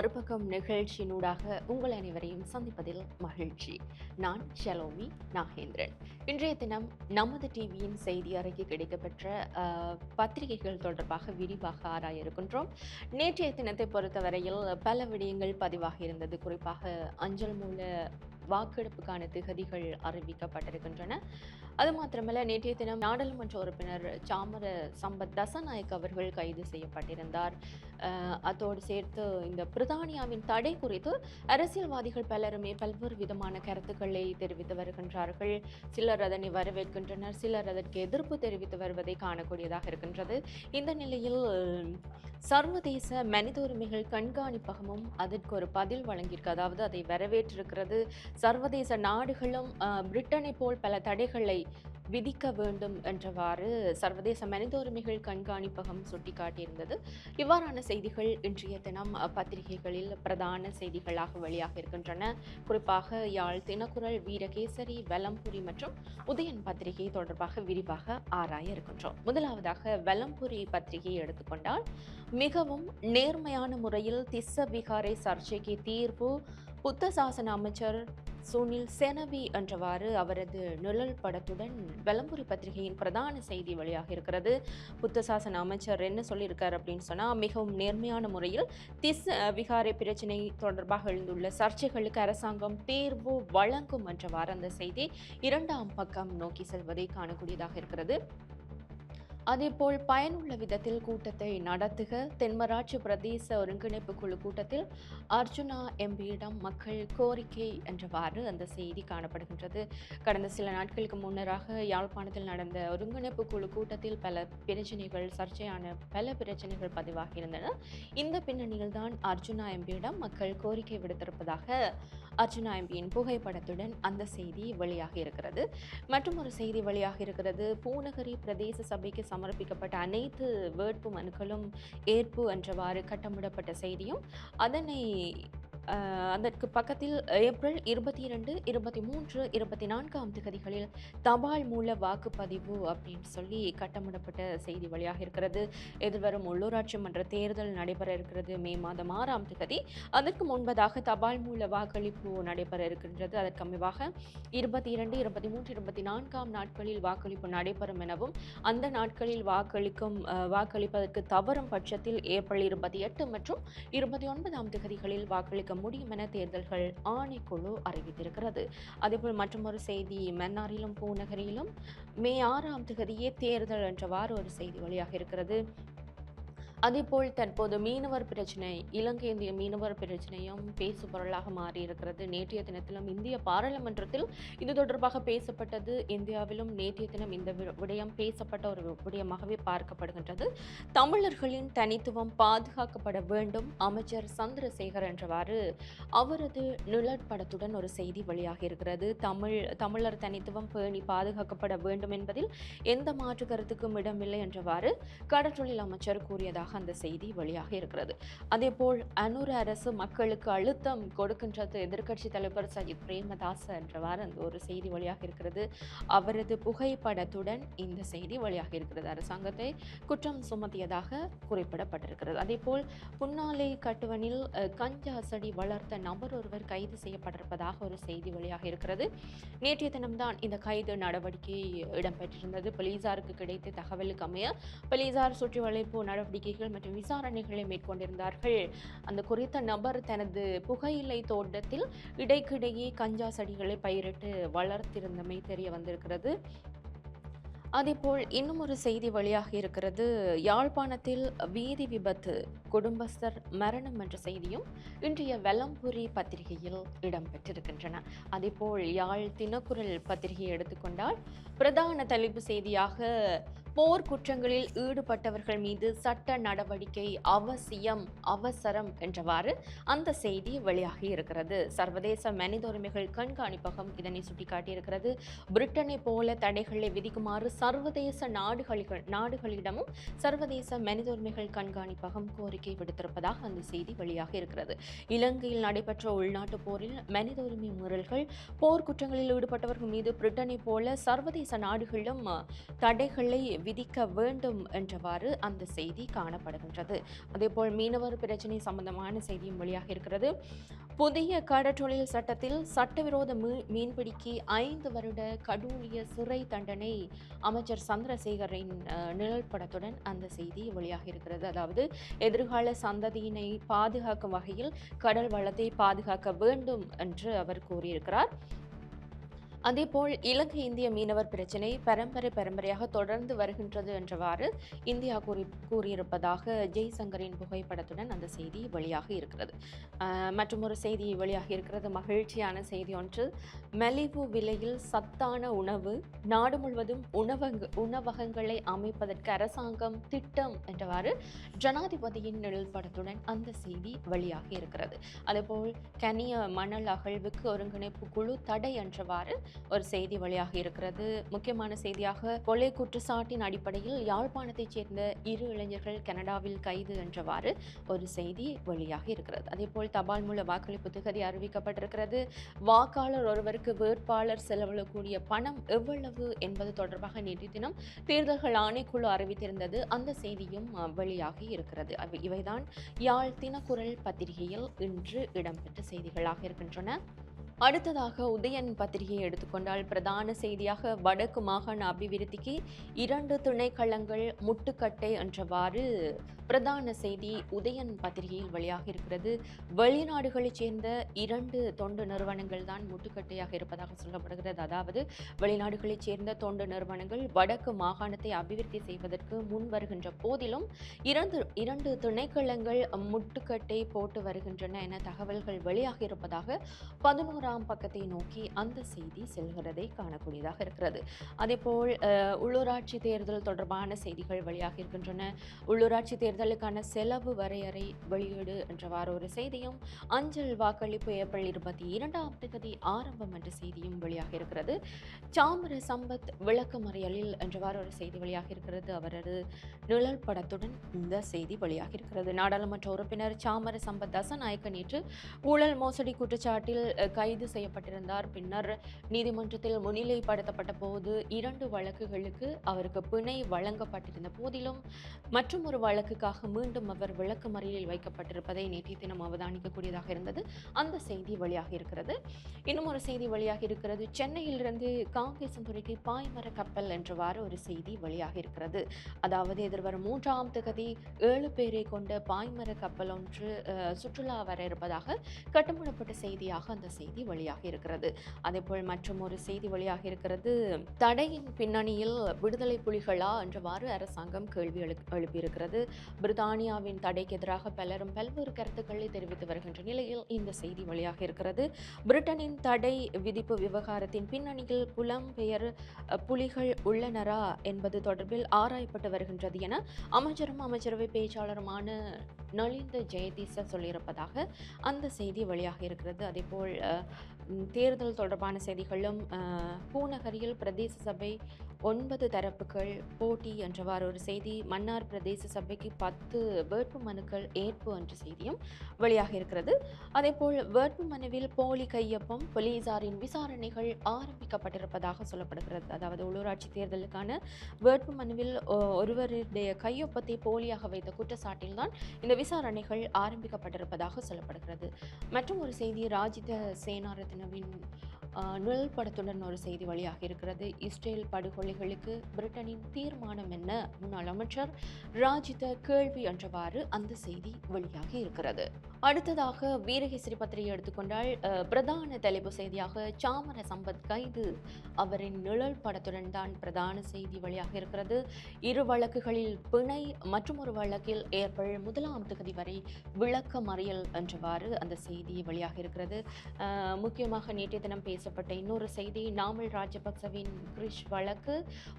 மறுபக்கம் நிகழ்ச்சியினூடாக உங்கள் அனைவரையும் சந்திப்பதில் மகிழ்ச்சி. நான் ஷலோமி நாகேந்திரன். இன்றைய தினம் நமது டிவியின் செய்தி அறைக்கு கிடைக்கப்பெற்ற பத்திரிகைகள் தொடர்பாக விரிவாக ஆராய இருக்கின்றோம் நேற்றைய தினத்தை பொறுத்தவரையில் பல விடயங்கள் பதிவாக இருந்தது. குறிப்பாக அஞ்சல் மூல வாக்கெடுப்புக்கான திகதிகள் அறிவிக்கப்பட்டிருக்கின்றன. அது மாத்திரமல்ல நேற்றைய தினம் நாடாளுமன்ற உறுப்பினர் சாமர சம்பத் தசநாயக் அவர்கள் கைது செய்யப்பட்டிருந்தார். அதோடு சேர்த்து இந்த பிரித்தானியாவின் தடை குறித்து அரசியல்வாதிகள் பலருமே பல்வேறு விதமான கருத்துக்களை தெரிவித்து வருகின்றார்கள். சிலர் அதனை வரவேற்கின்றனர் சிலர் அதற்கு எதிர்ப்பு தெரிவித்து வருவதை காணக்கூடியதாக இருக்கின்றது. இந்த நிலையில் சர்வதேச மனித உரிமைகள் கண்காணிப்பகமும் அதற்கு ஒரு பதில் வழங்கியிருக்கு. அதாவது அதை வரவேற்றிருக்கிறது சர்வதேச நாடுகளும் பிரிட்டனை போல் பல தடைகளை விதிக்க வேண்டும் என்றவாறு சர்வதேச மனித உரிமைகள் கண்காணிப்பகம் சுட்டிக்காட்டியிருந்தது. இவ்வாறான செய்திகள் இன்றைய தினம் பத்திரிகைகளில் பிரதான செய்திகளாக வெளியாக இருக்கின்றன. குறிப்பாக யாழ் தினக்குரல் வீரகேசரி வெலம்புரி மற்றும் உதயன் பத்திரிகை தொடர்பாக விரிவாக ஆராய இருக்கின்றோம். முதலாவதாக வெலம்புரி பத்திரிகையை எடுத்துக்கொண்டால் மிகவும் நேர்மையான முறையில் திஸ்ஸ விகாரை சர்ச்சைக்கு தீர்வு புத்த சாசன அமைச்சர் சுனில் செனவி என்றவாறு அவரது நிழல் படத்துடன் வெளம்புரி பத்திரிகையின் பிரதான செய்தி வெளியாக இருக்கிறது. புத்த சாசன அமைச்சர் என்ன சொல்லியிருக்கார் அப்படின்னு சொன்னால் மிகவும் நேர்மையான முறையில் திஸ் விகாரை பிரச்சினை தொடர்பாக எழுந்துள்ள சர்ச்சைகளுக்கு அரசாங்கம் தேர்வு வழங்கும் என்றவாறு அந்த செய்தி இரண்டாம் பக்கம் நோக்கி செல்வதை காணக்கூடியதாக இருக்கிறது. அதேபோல் பயனுள்ள விதத்தில் கூட்டத்தை நடத்துக. தென்மராட்சி பிரதேச ஒருங்கிணைப்பு குழு கூட்டத்தில் அர்ஜுனா எம்பியிடம் மக்கள் கோரிக்கை என்றவாறு அந்த செய்தி காணப்படுகின்றது. கடந்த சில நாட்களுக்கு முன்னராக யாழ்ப்பாணத்தில் நடந்த ஒருங்கிணைப்பு குழு கூட்டத்தில் பல பிரச்சனைகள் சர்ச்சையான பல பிரச்சனைகள் பதிவாகியிருந்தன. இந்த பின்னணியில் தான் அர்ஜுனா எம்பியிடம் மக்கள் கோரிக்கை விடுத்திருப்பதாக அர்ஜுனா எம்பியின் புகைப்படத்துடன் அந்த செய்தி வெளியாக இருக்கிறது. மற்றும் ஒரு செய்தி வெளியாக இருக்கிறது. பூநகரி பிரதேச சபைக்கு சமர்ப்பிக்கப்பட்ட அனைத்து வேட்பு மனுக்களும் ஏற்பு என்றவாறு கட்டமிடப்பட்ட செய்தியும் அதனை அதற்கு பக்கத்தில் ஏப்ரல் இருபத்தி இரண்டு இருபத்தி மூன்று இருபத்தி நான்காம் திகதிகளில் தபால் மூல வாக்குப்பதிவு அப்படின்னு சொல்லி கட்டமிடப்பட்ட செய்தி வழியாக இருக்கிறது. எதிர்வரும் உள்ளூராட்சி மன்ற தேர்தல் நடைபெற இருக்கிறது. மே மாதம் ஆறாம் திகதி. அதற்கு முன்பதாக தபால் மூல வாக்களிப்பு நடைபெற இருக்கின்றது. அதற்கு அமைவாக இருபத்தி இரண்டு இருபத்தி மூன்று இருபத்தி நான்காம் நாட்களில் வாக்களிப்பு நடைபெறும் எனவும் அந்த நாட்களில் வாக்களிக்கும் வாக்களிப்பதற்கு தவறும் பட்சத்தில் ஏப்ரல் இருபத்தி எட்டு மற்றும் இருபத்தி ஒன்பதாம் திகதிகளில் வாக்களிக்க முடியும் என தேர்தல்கள் ஆணைக்குழு அறிவித்திருக்கிறது. அதேபோல் மற்றொரு செய்தி மன்னாரிலும் பூநகரிலும் மே ஆறாம் தேதியே தேர்தல் என்றவாறு ஒரு செய்தி வழியாக இருக்கிறது அதேபோல் தற்போது மீனவர் பிரச்சனை இலங்கை இந்திய மீனவர் பிரச்சனையும் பேசு பொருளாக மாறி இருக்கிறது நேற்றைய தினத்திலும் இந்திய பாராளுமன்றத்தில் இது தொடர்பாக பேசப்பட்டது. இந்தியாவிலும் நேற்றைய தினம் இந்த விடயம் பேசப்பட்ட ஒரு விடயமாகவே பார்க்கப்படுகின்றது. தமிழர்களின் தனித்துவம் பாதுகாக்கப்பட வேண்டும். அமைச்சர் சந்திரசேகர் என்றவாறு அவரது நிழற்படத்துடன் ஒரு செய்தி வெளியாக இருக்கிறது தமிழ் தமிழர் தனித்துவம் பேணி பாதுகாக்கப்பட வேண்டும் என்பதில் எந்த மாற்று கருத்துக்கும் இடமில்லை என்றவாறு கடற்றொழில் அமைச்சர் கூறியதாக அந்த செய்தி வெளியாக இருக்கிறது. அதேபோல் அனூர் அரசு மக்களுக்கு அழுத்தம் கொடுக்கின்றது. எதிர்க்கட்சி தலைவர் சஜித் பிரேமதாச என்றவாறு அந்த ஒரு செய்தி வெளியாக இருக்கிறது. அவரது புகைப்படத்துடன் இந்த செய்தி வெளியாக இருக்கிறது. அரசாங்கத்தை குற்றம் சுமத்தியதாக குறிப்பிடப்பட்டிருக்கிறது. அதேபோல் புன்னாலை கட்டுவனில் கஞ்சா செடி வளர்த்த நபர் ஒருவர் கைது செய்யப்பட்டிருப்பதாக ஒரு செய்தி வெளியாக இருக்கிறது. நேற்றைய தினம்தான் இந்த கைது நடவடிக்கை இடம்பெற்றிருந்தது. போலீசாருக்கு கிடைத்த தகவலுக்கு அமைய போலீசார் சுற்றி வளைப்பு முயற்சிகள் மற்றும் விசாரணைகளை மேற்கொண்டிருந்தார்கள். அந்த குறித்த நபர் தனது புகையிலை தோட்டத்தில் இடைக்கிடையே கஞ்சா செடிகளை பயிரிட்டு வளர்த்திருந்தமை தெரிய வந்திருக்கிறது. அதேபோல் இன்னும் ஒரு செய்தி வழியாக இருக்கிறது. யாழ்ப்பாணத்தில் வீதி விபத்து குடும்பஸ்தர் மரணம் என்ற செய்தியும் இன்றைய வெலம்புரி பத்திரிகையில் இடம்பெற்றிருக்கின்றன. அதேபோல் யாழ் தினக்குரல் பத்திரிகையை எடுத்துக்கொண்டால் பிரதான தலைப்பு செய்தியாக போர் குற்றங்களில் ஈடுபட்டவர்கள் மீது சட்ட நடவடிக்கை அவசியம் அவசரம் என்றவாறு அந்த செய்தி வெளியாகி இருக்கிறது. சர்வதேச மனித உரிமைகள் கண்காணிப்பகம் இதனை சுட்டிக்காட்டியிருக்கிறது. பிரிட்டனை போல தடைகளை விதிக்குமாறு சர்வதேச நாடுகளிகள் நாடுகளிடமும் சர்வதேச மனித உரிமைகள் கண்காணிப்பகம் கோரிக்கை விடுத்திருப்பதாக அந்த செய்தி வெளியாகி இருக்கிறது. இலங்கையில் நடைபெற்ற உள்நாட்டு போரில் மனித உரிமை மீறல்கள் போர் குற்றங்களில் ஈடுபட்டவர்கள் மீது பிரிட்டனை போல சர்வதேச நாடுகளிலும் தடைகளை விதிக்க வேண்டும் என்றவாறு அந்த செய்தி காணப்படுகின்றது. அதேபோல் மீனவர் பிரச்சினை சம்பந்தமான செய்தியும் வெளியாக இருக்கிறது. புதிய கடற்றொழில் சட்டத்தில் சட்டவிரோத மீ- மீன்பிடிக்கு ஐந்து வருட கடூழிய சிறை தண்டனை அமைச்சர் சந்திரசேகரின் நிழற்படத்துடன் நிழல் படத்துடன் அந்த செய்தி வெளியாக இருக்கிறது. அதாவது எதிர்கால சந்ததியினை பாதுகாக்கும் வகையில் கடல் வளத்தை பாதுகாக்க வேண்டும் என்று அவர் கூறியிருக்கிறார். அதேபோல் இலங்கை இந்திய மீனவர் பிரச்சினை பரம்பரை பரம்பரையாக தொடர்ந்து வருகின்றது என்றவாறு இந்தியா கூறி கூறியிருப்பதாக ஜெய்சங்கரின் புகைப்படத்துடன் அந்த செய்தி வெளியாக இருக்கிறது. மற்றும் ஒரு செய்தி வெளியாக இருக்கிறது. மகிழ்ச்சியான செய்தி ஒன்று. மலிவு விலையில் சத்தான உணவு நாடு முழுவதும் உணவக உணவகங்களை அமைப்பதற்கு அரசாங்கம் திட்டம் என்றவாறு ஜனாதிபதியின் நிழல் படத்துடன் அந்த செய்தி வெளியாக இருக்கிறது. அதேபோல் கனிய மணல் அகழ்வுக்கு ஒருங்கிணைப்பு குழு தடை என்றவாறு ஒரு செய்தி வழியாக இருக்கிறது. முக்கியமான செய்தியாக கொலை குற்றச்சாட்டின் அடிப்படையில் யாழ்ப்பாணத்தைச் சேர்ந்த இரு இளைஞர்கள் கனடாவில் கைது என்றவாறு ஒரு செய்தி வெளியாக இருக்கிறது. அதேபோல் தபால் மூல வாக்களிப்பு திகதி அறிவிக்கப்பட்டிருக்கிறது. வாக்காளர் ஒருவருக்கு வேட்பாளர் செலவிடக்கூடிய பணம் எவ்வளவு என்பது தொடர்பாக நேற்று தினம் தேர்தல்கள் ஆணைக்குழு அறிவித்திருந்தது. அந்த செய்தியும் வெளியாகி இருக்கிறது. அவை- இவைதான் யாழ் தினக்குரல் பத்திரிகையில் இன்று இடம்பெற்ற செய்திகளாக இருக்கின்றன. அடுத்ததாக உதயன் பத்திரிகையை எடுத்துக்கொண்டால் பிரதான செய்தியாக வடக்கு மாகாண அபிவிருத்திக்கு இரண்டு துணைக்களங்கள் முட்டுக்கட்டை என்றவாறு பிரதான செய்தி உதயன் பத்திரிகையில் வெளியாக இருக்கிறது. வெளிநாடுகளைச் சேர்ந்த இரண்டு தொண்டு நிறுவனங்கள் தான் முட்டுக்கட்டையாக இருப்பதாக சொல்லப்படுகிறது. அதாவது வெளிநாடுகளைச் சேர்ந்த தொண்டு நிறுவனங்கள் வடக்கு மாகாணத்தை அபிவிருத்தி செய்வதற்கு முன் வருகின்ற போதிலும் இரண்டு இரண்டு துணைக்களங்கள் முட்டுக்கட்டை போட்டு வருகின்றன என தகவல்கள் வெளியாக இருப்பதாக மூன்றாம் பக்கத்தை நோக்கி அந்த செய்தி செல்கிறதை காணக்கூடியதாக இருக்கிறது. அதேபோல் போல் உள்ளூராட்சி தேர்தல் தொடர்பான செய்திகள் வெளியாக இருக்கின்றன. உள்ளூராட்சி தேர்தலுக்கான செலவு வரையறை வெளியீடு என்றவாறு ஒரு செய்தியும் அஞ்சல் வாக்களிப்பு ஏப்ரல் இருபத்தி இரண்டாம் தேதி ஆரம்பம் என்ற செய்தியும் வெளியாக இருக்கிறது. சாமர சம்பத் விளக்கமறியலில் என்றவாறு ஒரு செய்தி வெளியாக இருக்கிறது. அவரது நிழல் படத்துடன் இந்த செய்தி வெளியாக இருக்கிறது. நாடாளுமன்ற உறுப்பினர் சாமர சம்பத் தசநாயக்க நேற்று ஊழல் மோசடி குற்றச்சாட்டில் கைது கைது செய்யப்பட்டிருந்தார். பின்னர் நீதிமன்றத்தில் முன்னிலைப்படுத்தப்பட்ட போது இரண்டு வழக்குகளுக்கு அவருக்கு பிணை வழங்கப்பட்டிருந்த போதிலும் மற்றும் ஒரு வழக்குக்காக மீண்டும் அவர் விளக்கு மறியலில் வைக்கப்பட்டிருப்பதை நேற்றைய தினம் அவதானிக்கக்கூடியதாக இருந்தது. அந்த செய்தி வெளியாக இருக்கிறது. இன்னும் ஒரு செய்தி வெளியாக இருக்கிறது. சென்னையிலிருந்து காங்கேசன்துறைக்கு பாய்மர கப்பல் என்றவாறு ஒரு செய்தி வெளியாக இருக்கிறது. அதாவது எதிர்வரும் மூன்றாம் தகுதி ஏழு பேரை கொண்ட பாய்மர கப்பல் ஒன்று சுற்றுலா வர இருப்பதாக கட்டுப்படப்பட்ட செய்தியாக அந்த செய்தி வெளியாக இருக்கிறது. அதேபோல் மற்றும் ஒரு செய்தி வெளியாக இருக்கிறது. தடையின் பின்னணியில் விடுதலை புலிகளா என்றவாறு அரசாங்கம் கேள்வி எழு எழுப்பியிருக்கிறது. பிரித்தானியாவின் தடைக்கு எதிராக பலரும் பல்வேறு கருத்துக்களை தெரிவித்து வருகின்ற நிலையில் இந்த செய்தி வெளியாக இருக்கிறது. பிரிட்டனின் தடை விதிப்பு விவகாரத்தின் பின்னணியில் புலம்பெயர் புலிகள் உள்ளனரா என்பது தொடர்பில் ஆராயப்பட்டு வருகின்றது என அமைச்சரும் அமைச்சரவை பேச்சாளருமான நளிந்த ஜெயதீச சொல்லியிருப்பதாக அந்த செய்தி வெளியாக இருக்கிறது. அதேபோல் தேர்தல் தொடர்பான செய்திகளும் பூநகரியில் பிரதேச சபை ஒன்பது தரப்புகள் போட்டி என்றவாறு ஒரு செய்தி. மன்னார் பிரதேச சபைக்கு பத்து வேட்பு மனுக்கள் ஏற்பு என்ற செய்தியும் வெளியாக இருக்கிறது. அதேபோல் வேட்பு மனுவில் போலி கையொப்பம் போலீசாரின் விசாரணைகள் ஆரம்பிக்கப்பட்டிருப்பதாக சொல்லப்படுகிறது. அதாவது உள்ளூராட்சி தேர்தலுக்கான வேட்பு மனுவில் ஒருவருடைய கையொப்பத்தை போலியாக வைத்த குற்றச்சாட்டில்தான் இந்த விசாரணைகள் ஆரம்பிக்கப்பட்டிருப்பதாக சொல்லப்படுகிறது. மற்றும் ஒரு செய்தி ராஜித சேனாரத்னவின் நிழல் படத்துடன் ஒரு செய்தி வழியாக இருக்கிறது. இஸ்ரேல் படுகொலைகளுக்கு பிரிட்டனின் தீர்மானம் என்ன? முன்னாள் அமைச்சர் ராஜித கேள்வி என்றவாறு அந்த செய்தி வெளியாகி இருக்கிறது. அடுத்ததாக வீரகேசரி பத்திரிகை எடுத்துக்கொண்டால் பிரதான தலைப்பு செய்தியாக சாமர சம்பத் கைது. அவரின் நிழல் படத்துடன் தான் பிரதான செய்தி வழியாக இருக்கிறது. இரு வழக்குகளில் பிணை மற்றும் ஒரு வழக்கில் ஏப்ரல் முதலாம் தேதி வரை விளக்க மறியல் என்றவாறு அந்த செய்தி வழியாக இருக்கிறது. முக்கியமாக நேற்றைய தினம் பேசப்பட்ட இன்னொரு செய்தி நாமல் ராஜபக்சவின் கிரிஷ் வழக்கு.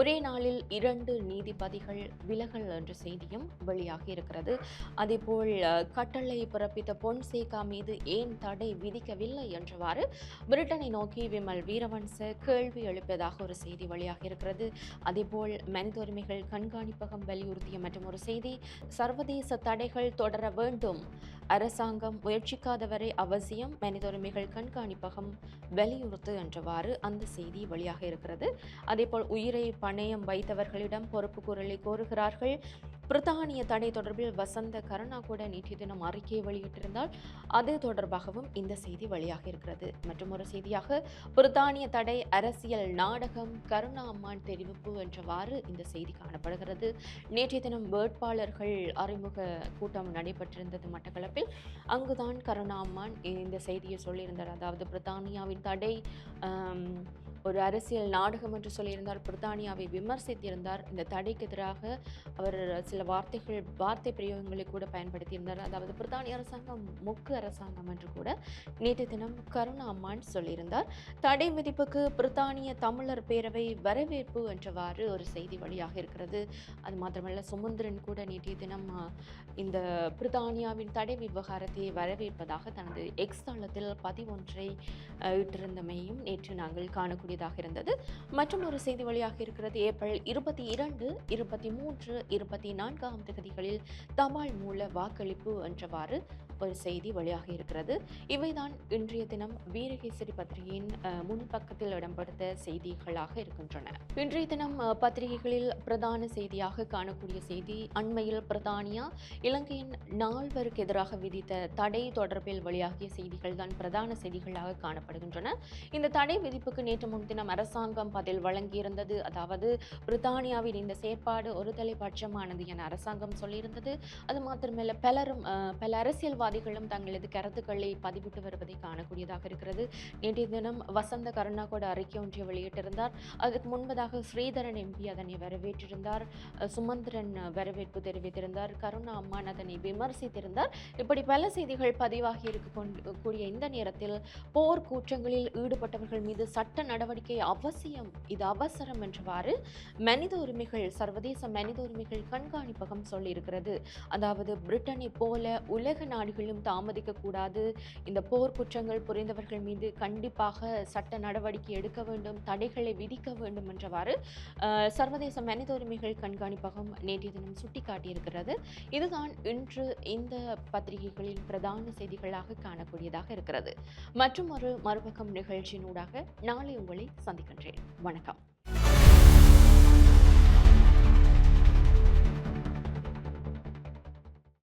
ஒரே நாளில் இரண்டு நீதிபதிகள் விலகல் என்ற செய்தியும் வெளியாகி இருக்கிறது. அதேபோல் கட்டளை பிறப்பி குறித்த பொன்சேகா மீது ஏன் தடை விதிக்கவில்லை என்றவாறு பிரிட்டனை நோக்கி விமல் வீரவன்ச கேள்வி எழுப்பியதாக ஒரு செய்தி வெளியாக இருக்கிறது. அதேபோல் மனித உரிமைகள் கண்காணிப்பகம் வலியுறுத்திய மற்றும் ஒரு செய்தி சர்வதேச தடைகள் தொடர வேண்டும். அரசாங்கம் முயற்சிக்காதவரை அவசியம் மனித உரிமைகள் கண்காணிப்பகம் வலியுறுத்து என்றவாறு அந்த செய்தி வெளியாக இருக்கிறது. அதேபோல் உயிரை பணயம் வைத்தவர்களிடம் பொறுப்பு குரலை கோருகிறார்கள். பிரித்தானிய தடை தொடர்பில் வசந்த கருணா கூட நேற்றைய தினம் அறிக்கையை வெளியிட்டிருந்தால் அது தொடர்பாகவும் இந்த செய்தி வெளியாக இருக்கிறது. மற்றும் ஒரு செய்தியாக பிரித்தானிய தடை அரசியல் நாடகம் கருணா அம்மான் தெரிவிப்பு என்றவாறு இந்த செய்தி காணப்படுகிறது. நேற்றைய தினம் வேட்பாளர்கள் அறிமுக கூட்டம் நடைபெற்றிருந்தது மட்டக்களப்பில். அங்குதான் கருணா அம்மான் இந்த செய்தியை சொல்லியிருந்தார். அதாவது பிரித்தானியாவின் தடை ஒரு அரசியல் நாடகம் என்று சொல்லியிருந்தார் பிரித்தானியாவை விமர்சித்திருந்தார். இந்த தடைக்கு எதிராக அவர் சில வார்த்தைகள் வார்த்தை பிரயோகங்களை கூட பயன்படுத்தியிருந்தார். அதாவது பிரித்தானிய அரசாங்கம் முக்கு அரசாங்கம் என்று கூட நேற்று தினம் கருணா அம்மான் சொல்லியிருந்தார். தடை விதிப்புக்கு பிரித்தானிய தமிழர் பேரவை வரவேற்பு என்றவாறு ஒரு செய்தி வழியாக இருக்கிறது. அது மாத்திரமல்ல சுமந்திரன் கூட நேற்றைய தினம் இந்த பிரித்தானியாவின் தடை விவகாரத்தை வரவேற்பதாக தனது எக்ஸ் தளத்தில் பதிவொன்றை இட்டிருந்தமையும் நேற்று நாங்கள் காணக்கூடிய காணக்கூடியதாக இருந்தது. மற்றும் ஒரு செய்தி வழியாக இருக்கிறது. ஏப்ரல் இருபத்தி இரண்டு இருபத்தி மூன்று இருபத்தி நான்காம் தேதிகளில் தபால் மூல வாக்களிப்பு என்றவாறு ஒரு செய்தி வழியாக இருக்கிறது. இவைதான் இன்றைய தினம் வீரகேசரி பத்திரிகையின் முன் பக்கத்தில் இடம்பெடுத்த செய்திகளாக இருக்கின்றன. இன்றைய தினம் பத்திரிகைகளில் பிரதான செய்தியாக காணக்கூடிய செய்தி அண்மையில் பிரதானியா இலங்கையின் நால்வருக்கு எதிராக விதித்த தடை தொடர்பில் வெளியாகிய செய்திகள் தான் பிரதான செய்திகளாக காணப்படுகின்றன. இந்த தடை விதிப்புக்கு நேற்று முன்தினம் அரசாங்கம் பதில் வழங்கியிருந்தது. அதாவது பிரித்தானியாவின் இந்த செயற்பாடு ஒரு தலைபட்சமானது என அரசாங்கம் சொல்லியிருந்தது. அது மாத்திரமல்ல பலரும் பல அரசியல் அரசியல்வாதிகளும் தங்களது கருத்துக்களை பதிவிட்டு வருவதை காணக்கூடியதாக இருக்கிறது. நேற்றைய தினம் வசந்த கருணா கூட அறிக்கை ஒன்றை வெளியிட்டிருந்தார். அதுக்கு முன்பதாக ஸ்ரீதரன் எம்பி அதனை வரவேற்றிருந்தார். சுமந்திரன் வரவேற்பு தெரிவித்திருந்தார். கருணா அம்மான் அதனை விமர்சித்திருந்தார். இப்படி பல செய்திகள் பதிவாகி இருக்க கொண்டு கூடிய இந்த நேரத்தில் போர் கூற்றங்களில் ஈடுபட்டவர்கள் மீது சட்ட நடவடிக்கை அவசியம் இது அவசரம் என்றவாறு மனித உரிமைகள் சர்வதேச மனித உரிமைகள் கண்காணிப்பகம் சொல்லியிருக்கிறது. அதாவது பிரிட்டனை போல உலக நாடுகள் தாமதிக்க கூடாது இந்த போர் குற்றங்கள் புரிந்தவர்கள் மீது கண்டிப்பாக சட்ட நடவடிக்கை எடுக்க வேண்டும் தடைகளை விதிக்க வேண்டும் என்றவாறு சர்வதேச மனித உரிமைகள் கண்காணிப்பகம் நேற்றைய தினம் சுட்டிக்காட்டியிருக்கிறது. இதுதான் இன்று இந்த பத்திரிகைகளின் பிரதான செய்திகளாக காணக்கூடியதாக இருக்கிறது. மற்றும் ஒரு மறுபக்கம் நிகழ்ச்சியினூடாக நாளை உங்களை சந்திக்கின்றேன். வணக்கம்.